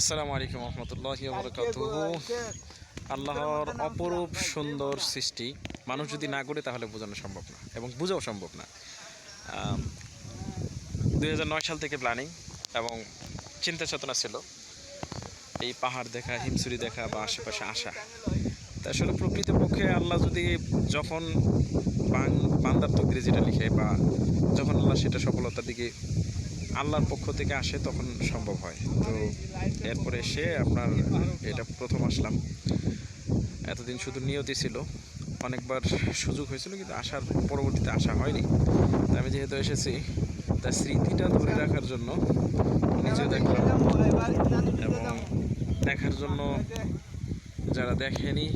আসসালামু আলাইকুম রহমতুল্লাহ বরকাতুহু। আল্লাহর অপরূপ সুন্দর সৃষ্টি। মানুষ যদি না করে তাহলে বোঝানো সম্ভব না এবং বোঝাও সম্ভব না। দু হাজার নয় সাল থেকে প্ল্যানিং এবং চিন্তা চেতনা ছিল। এই পাহাড় দেখা হিমসুরি দেখা বা আশেপাশে আসা। তা আসলে প্রকৃতপক্ষে আল্লাহ যদি যখন বাং- বান্দার তকদিরে যেটা লিখে বা যখন আল্লাহ সেটা সফলতার দিকে আল্লাহর পক্ষ থেকে আসে তখন সম্ভব হয়। তো এরপরে এসে আপনার এটা প্রথম আসলাম। এতদিন শুধু নিয়তি ছিল। অনেকবার সুযোগ হয়েছিল কিন্তু আসার পরবর্তীতে আসা হয়নি। তা আমি যেহেতু এসেছি তার স্মৃতিটা ধরে রাখার জন্য নিজে দেখলাম এবং দেখার জন্য যারা দেখেনি,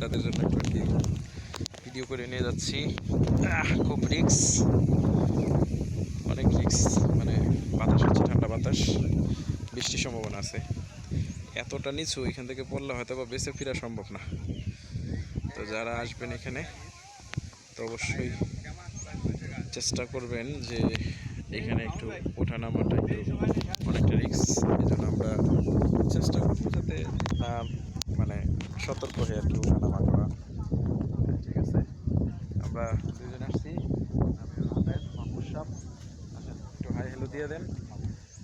তাদের জন্য একটু ভিডিও করে নিয়ে যাচ্ছি। খুব রিক্স অনেক রিক্স মানে বাতাস হচ্ছে, ঠান্ডা বাতাস, বৃষ্টির সম্ভাবনা আছে। এতটা নিচু এখান থেকে পড়লে হয়তো বা বেঁচে ফেরা সম্ভব না। তো যারা আসবেন এখানে, তো অবশ্যই চেষ্টা করবেন যে এখানে একটু ওঠানামাটা একটু অনেকটা রিক্স এই জন্য আমরা চেষ্টা করব যাতে মানে সতর্ক হয়ে আর কি ওঠানামা করা। ঠিক আছে? আমরা হ্যালো দিয়ে দেন।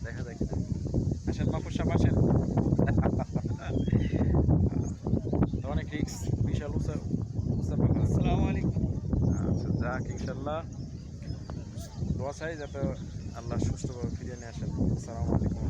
দেখা যাক। আসেন মাহমুদ সাহ আসেন। অনেক রিক্স বিশাল উঁচা উঁচা আসসালামু আলাইকুম। আচ্ছা যাক ইনশাল্লাহ দোয়া চাই যাতে আল্লাহ সুস্থভাবে ফিরিয়ে নিয়ে আসেন। আসসালামু আলাইকুম।